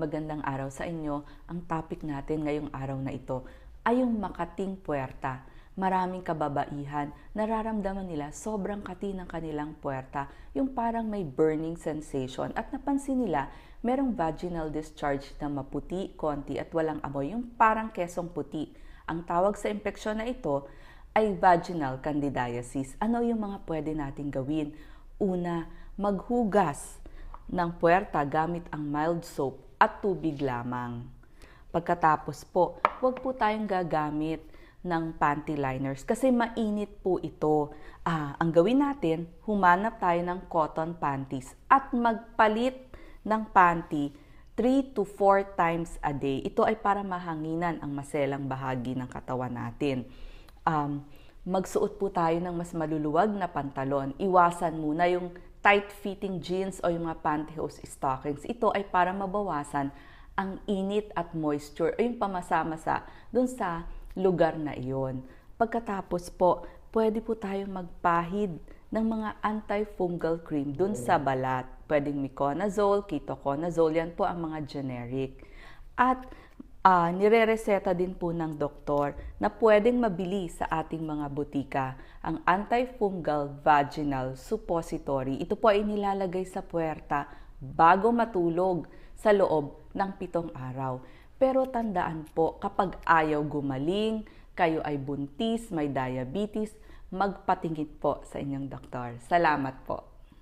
magandang araw sa inyo. Ang topic natin ngayong araw na ito ay yung makating puwerta. Maraming kababaihan, nararamdaman nila sobrang kati ng kanilang puwerta, yung parang may burning sensation at napansin nila merong vaginal discharge na maputi, konti at walang amoy, yung parang kesong puti. Ang tawag sa impeksyon na ito ay vaginal candidiasis. Ano yung mga pwede nating gawin? Una, maghugas ng puwerta gamit ang mild soap at tubig lamang. Pagkatapos po, huwag po tayong gagamit ng panty liners kasi mainit po ito. Ah, ang gawin natin, humanap tayo ng cotton panties at magpalit ng panty 3 to 4 times a day. Ito ay para mahanginan ang maselang bahagi ng katawan natin. Um, magsuot po tayo ng mas maluluwag na pantalon. Iwasan muna yung tight-fitting jeans o yung mga pantyhose stockings. Ito ay para mabawasan ang init at moisture o yung pamasa-masa dun sa lugar na iyon. Pagkatapos po, pwede po tayong magpahid ng mga antifungal cream dun sa balat. Pwedeng miconazole, ketoconazole, yan po ang mga generic. At uh, nire-reseta din po ng doktor na pwedeng mabili sa ating mga butika ang antifungal vaginal suppository. Ito po ay nilalagay sa puwerta bago matulog sa loob ng pitong araw. Pero tandaan po, kapag ayaw gumaling, kayo ay buntis, may diabetes, magpatingit po sa inyong doktor. Salamat po.